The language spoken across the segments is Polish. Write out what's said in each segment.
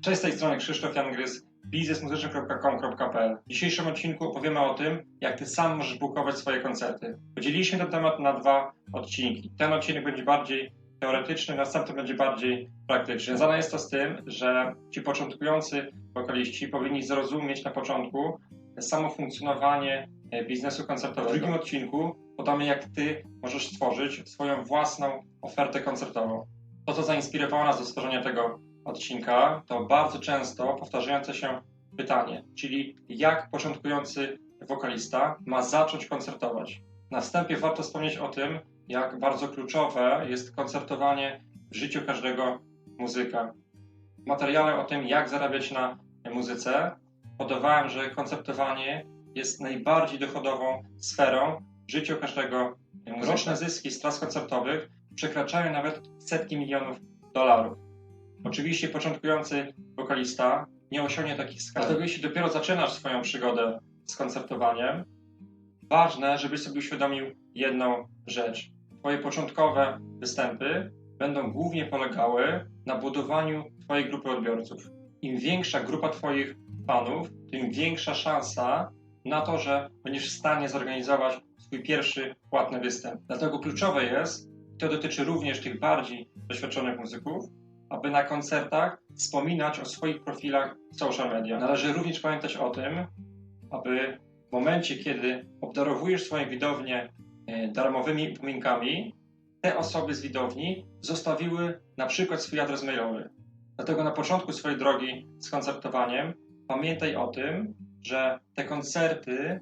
Cześć, z tej strony Krzysztof Jangrys, biznesmuzyczny.com.pl. W dzisiejszym odcinku opowiemy o tym, jak Ty sam możesz bukować swoje koncerty. Podzieliliśmy ten temat na dwa odcinki. Ten odcinek będzie bardziej teoretyczny, następny będzie bardziej praktyczny. Związane jest to z tym, że ci początkujący wokaliści powinni zrozumieć na początku samo funkcjonowanie e, biznesu koncertowego. W drugim odcinku podamy, jak Ty możesz stworzyć swoją własną ofertę koncertową. To, co zainspirowało nas do stworzenia tego odcinka, to bardzo często powtarzające się pytanie, czyli jak początkujący wokalista ma zacząć koncertować. Na wstępie warto wspomnieć o tym, jak bardzo kluczowe jest koncertowanie w życiu każdego muzyka. W materiale o tym, jak zarabiać na muzyce, podawałem, że koncertowanie jest najbardziej dochodową sferą w życiu każdego muzyka. Roczne zyski z tras koncertowych przekraczają nawet setki milionów dolarów. Oczywiście początkujący wokalista nie osiągnie takich skali. Dlatego jeśli dopiero zaczynasz swoją przygodę z koncertowaniem, ważne, żebyś sobie uświadomił jedną rzecz. Twoje początkowe występy będą głównie polegały na budowaniu Twojej grupy odbiorców. Im większa grupa Twoich fanów, tym większa szansa na to, że będziesz w stanie zorganizować swój pierwszy płatny występ. Dlatego kluczowe jest, i to dotyczy również tych bardziej doświadczonych muzyków, aby na koncertach wspominać o swoich profilach w social media. Należy również pamiętać o tym, aby w momencie, kiedy obdarowujesz swoją widownię e, darmowymi upominkami, te osoby z widowni zostawiły na przykład swój adres mailowy. Dlatego na początku swojej drogi z koncertowaniem pamiętaj o tym, że te koncerty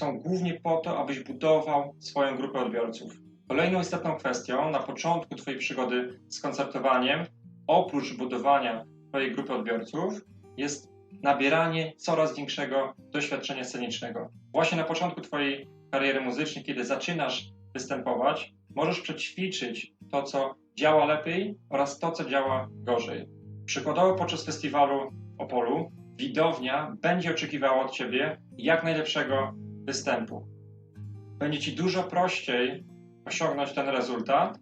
są głównie po to, abyś budował swoją grupę odbiorców. Kolejną istotną kwestią na początku Twojej przygody z koncertowaniem oprócz budowania Twojej grupy odbiorców, jest nabieranie coraz większego doświadczenia scenicznego. Właśnie na początku Twojej kariery muzycznej, kiedy zaczynasz występować, możesz przećwiczyć to, co działa lepiej oraz to, co działa gorzej. Przykładowo podczas festiwalu Opolu widownia będzie oczekiwała od Ciebie jak najlepszego występu. Będzie Ci dużo prościej osiągnąć ten rezultat,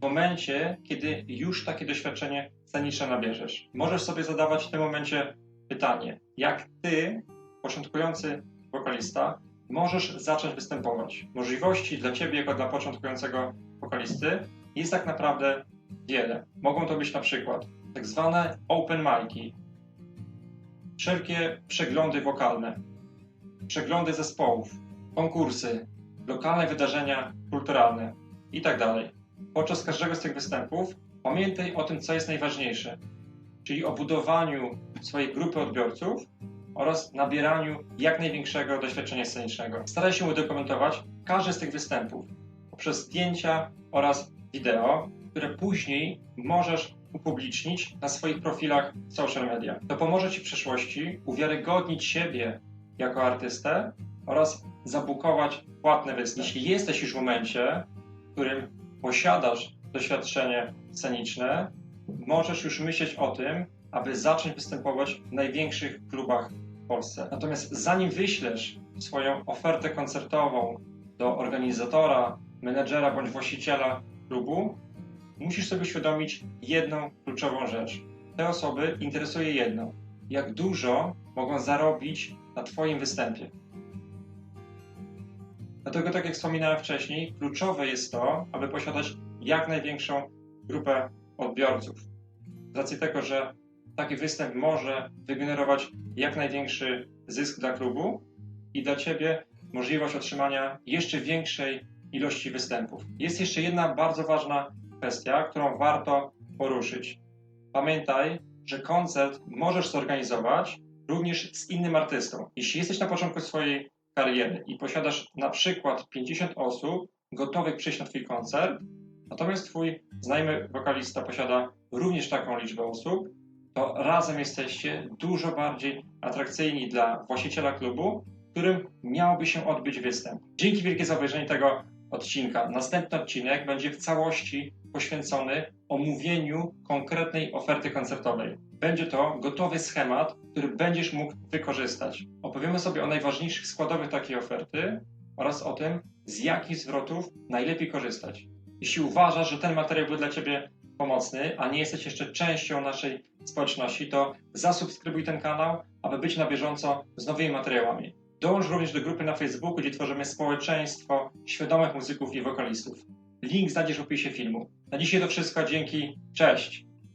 w momencie, kiedy już takie doświadczenie sceniczne nabierzesz. Możesz sobie zadawać w tym momencie pytanie, jak ty, początkujący wokalista, możesz zacząć występować. Możliwości dla ciebie, jako dla początkującego wokalisty, jest tak naprawdę wiele. Mogą to być na przykład tak zwane open mic'i, wszelkie przeglądy wokalne, przeglądy zespołów, konkursy, lokalne wydarzenia kulturalne itd. Podczas każdego z tych występów pamiętaj o tym, co jest najważniejsze, czyli o budowaniu swojej grupy odbiorców oraz nabieraniu jak największego doświadczenia scenicznego. Staraj się udokumentować każdy z tych występów poprzez zdjęcia oraz wideo, które później możesz upublicznić na swoich profilach social media. To pomoże Ci w przyszłości uwiarygodnić siebie jako artystę oraz zabukować płatny występ. Jeśli jesteś już w momencie, w którym posiadasz doświadczenie sceniczne, możesz już myśleć o tym, aby zacząć występować w największych klubach w Polsce. Natomiast zanim wyślesz swoją ofertę koncertową do organizatora, menedżera bądź właściciela klubu, musisz sobie uświadomić jedną kluczową rzecz. Te osoby interesuje jedno: jak dużo mogą zarobić na Twoim występie. Dlatego, tak jak wspominałem wcześniej, kluczowe jest to, aby posiadać jak największą grupę odbiorców. Z racji tego, że taki występ może wygenerować jak największy zysk dla klubu i dla Ciebie możliwość otrzymania jeszcze większej ilości występów. Jest jeszcze jedna bardzo ważna kwestia, którą warto poruszyć. Pamiętaj, że koncert możesz zorganizować również z innym artystą. Jeśli jesteś na początku swojej kariery i posiadasz na przykład 50 osób gotowych przyjść na Twój koncert, natomiast Twój znajomy wokalista posiada również taką liczbę osób, to razem jesteście dużo bardziej atrakcyjni dla właściciela klubu, którym miałby się odbyć występ. Dzięki wielkie za obejrzenie tego odcinka. Następny odcinek będzie w całości poświęcony omówieniu konkretnej oferty koncertowej. Będzie to gotowy schemat, który będziesz mógł wykorzystać. Opowiemy sobie o najważniejszych składowych takiej oferty oraz o tym, z jakich zwrotów najlepiej korzystać. Jeśli uważasz, że ten materiał był dla Ciebie pomocny, a nie jesteś jeszcze częścią naszej społeczności, to zasubskrybuj ten kanał, aby być na bieżąco z nowymi materiałami. Dołącz również do grupy na Facebooku, gdzie tworzymy społeczeństwo świadomych muzyków i wokalistów. Link znajdziesz w opisie filmu. Na dzisiaj to wszystko, dzięki, cześć!